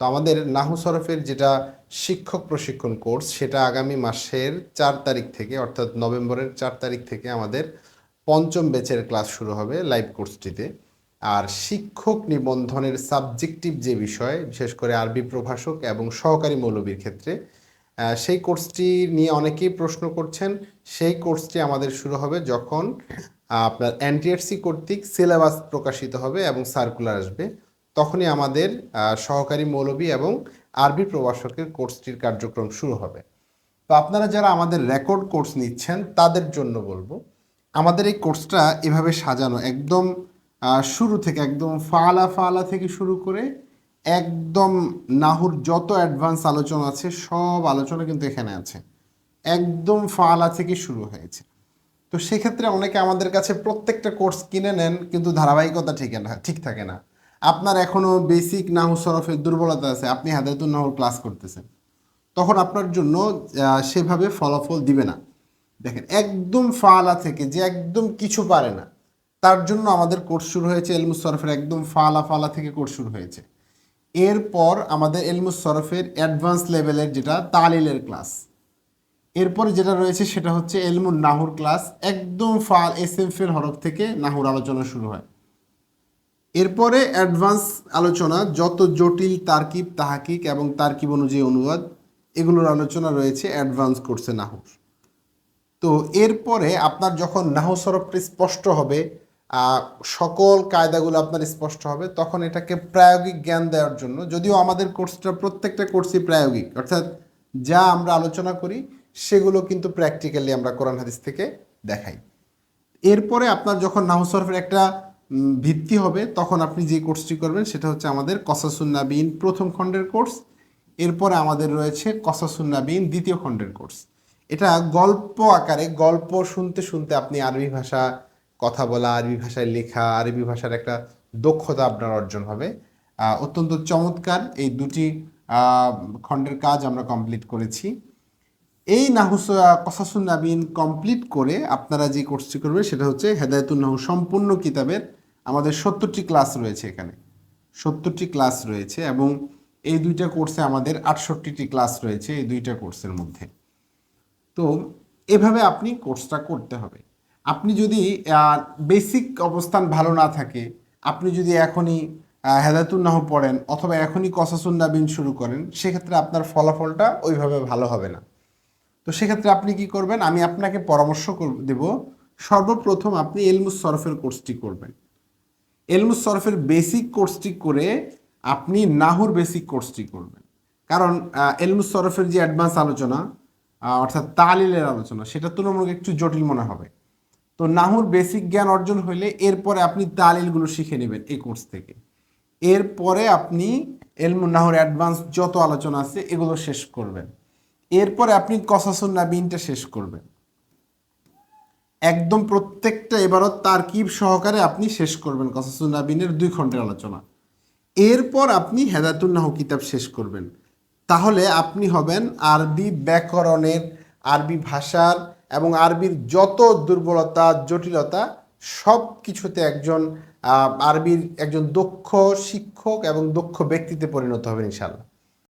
তো আমাদের নাহু সরফের যেটা শিক্ষক প্রশিক্ষণ কোর্স, সেটা আগামী মাসের চার তারিখ থেকে, অর্থাৎ নভেম্বরের চার তারিখ থেকে আমাদের পঞ্চম ব্যাচের ক্লাস শুরু হবে লাইভ কোর্সটিতে। আর শিক্ষক নিবন্ধনের সাবজেক্টিভ যে বিষয়, বিশেষ করে আরবি প্রভাষক এবং সহকারী মৌলবীর ক্ষেত্রে সেই কোর্সটি নিয়ে অনেকেই প্রশ্ন করছেন। সেই কোর্সটি আমাদের শুরু হবে যখন আপনার এনটিআরসি কর্তৃক সিলেবাস প্রকাশিত হবে এবং সার্কুলার আসবে। তখনই আমাদের সহকারী মৌলবী এবং আরবি প্রভাষকের কোর্সটির কার্যক্রম শুরু হবে। তো আপনারা যারা আমাদের রেকর্ড কোর্স নিচ্ছেন, তাদের জন্য বলব, আমাদের এই কোর্সটা এভাবে সাজানো, একদম শুরু থেকে একদম ফালা ফালা থেকে শুরু করে একদম নাহুর যত অ্যাডভান্স আলোচনা আছে, সব আলোচনা কিন্তু এখানে আছে। একদম ফালা থেকে শুরু হয়েছে। তো সেক্ষেত্রে অনেকে আমাদের কাছে প্রত্যেকটা কোর্স কিনে নেন, কিন্তু ধারাবাহিকতা ঠিক না, ঠিক থাকে না। আপনার এখনও বেসিক নাহু সরফের দুর্বলতা আছে, আপনি হাদায়তুল নাহুর ক্লাস করতেছেন। তখন আপনার জন্য সেভাবে ফলাফল দিবে না। দেখেন, একদম ফালা থেকে যে একদম কিছু পারে না, তার জন্য আমাদের কোর্স শুরু হয়েছে এলমুস সরফের একদম ফালা ফালা থেকে কোর্স শুরু হয়েছে। এরপর আমাদের এলমুস সরফের অ্যাডভান্স লেভেলের যেটা তালিলের ক্লাস এরপরে যেটা রয়েছে সেটা হচ্ছে এলমুন নাহুর ক্লাস একদম ফাল এস এম এর হরফ থেকে নাহুর আলোচনা শুরু হয়। এরপরে অ্যাডভান্স আলোচনা, যত জটিল তার্কিব, তাহাকিক এবং তার্কিব অনুযায়ী অনুবাদ, এগুলোর আলোচনা রয়েছে অ্যাডভান্স কোর্সে নাহুর। তো এরপরে আপনার যখন নাহু সরফটি স্পষ্ট হবে সকল কায়দাগুলো আপনার স্পষ্ট হবে, তখন এটাকে প্রায়োগিক জ্ঞান দেওয়ার জন্য, যদিও আমাদের কোর্সটা প্রত্যেকটা কোর্সই প্রায়োগিক, অর্থাৎ যা আমরা আলোচনা করি, সেগুলো কিন্তু প্র্যাকটিক্যালি আমরা কোরআন হাদিস থেকে দেখাই। এরপরে আপনার যখন নাহু সরফের একটা ভিত্তি হবে, তখন আপনি যে কোর্সটি করবেন সেটা হচ্ছে আমাদের কসাসুন্নাবিন প্রথম খণ্ডের কোর্স, এরপরে আমাদের রয়েছে কসাসুন্নাবিন দ্বিতীয় খণ্ডের কোর্স। এটা গল্প আকারে, গল্প শুনতে শুনতে আপনি আরবি ভাষা কথা বলা, আরবি ভাষায় লেখা, আরবি ভাষার একটা দক্ষতা আপনার অর্জন হবে। অত্যন্ত চমৎকার এই দুটি খণ্ডের কাজ আমরা কমপ্লিট করেছি। এই নাহুস কসাসুন নাবিন কমপ্লিট করে আপনারা যে কোর্সটি করবেন সেটা হচ্ছে হেদায়তুল নাহু সম্পূর্ণ কিতাবের আমাদের সত্তরটি ক্লাস রয়েছে এখানে। সত্তরটি ক্লাস রয়েছে এবং এই দুইটা কোর্সে আমাদের আটষট্টিটি ক্লাস রয়েছে এই দুইটা কোর্সের মধ্যে। তো এভাবে আপনি কোর্সটা করতে হবে। আপনি যদি বেসিক অবস্থান ভালো না থাকে, আপনি যদি এখনই হেদায়তুল নাহ পড়েন অথবা এখনই কসাসুন নাবিন শুরু করেন, সেক্ষেত্রে আপনার ফলাফলটা ওইভাবে ভালো হবে না। তো সেক্ষেত্রে আপনি কি করবেন, আমি আপনাকে পরামর্শ দেব, সর্বপ্রথম আপনি এলমুস সরফের কোর্সটি করবেন। এলমুস সরফের বেসিক কোর্সটি করে আপনি নাহুর বেসিক কোর্সটি করবেন। কারণ আহ, এলমুস সরফের যে অ্যাডভান্স আলোচনা অর্থাৎ তালিলের আলোচনা সেটা তুলনামূলক একটু জটিল মনে হবে। তো নাহুর বেসিক জ্ঞান অর্জন হইলে এরপরে আপনি তালিলগুলো শিখে নেবেন এই কোর্স থেকে। এরপরে আপনি এলমু নাহুর অ্যাডভান্স যত আলোচনা আছে এগুলো শেষ করবেন। এরপরে আপনি কসাসুন নাবিনটা শেষ করবেন। একদম প্রত্যেকটা এবারও তারকিব সহকারে আপনি শেষ করবেন কসাসুন নাবিনের দুই ঘণ্টার আলোচনা। এরপর আপনি হেদায়তুল নাহু কিতাব শেষ করবেন। তাহলে আপনি হবেন আরবি ব্যাকরণের, আরবি ভাষার এবং আরবির যত দুর্বলতা, জটিলতা সব কিছুতে একজন আরবির একজন দক্ষ শিক্ষক এবং দক্ষ ব্যক্তিতে পরিণত হবেন ইনশাল্লাহ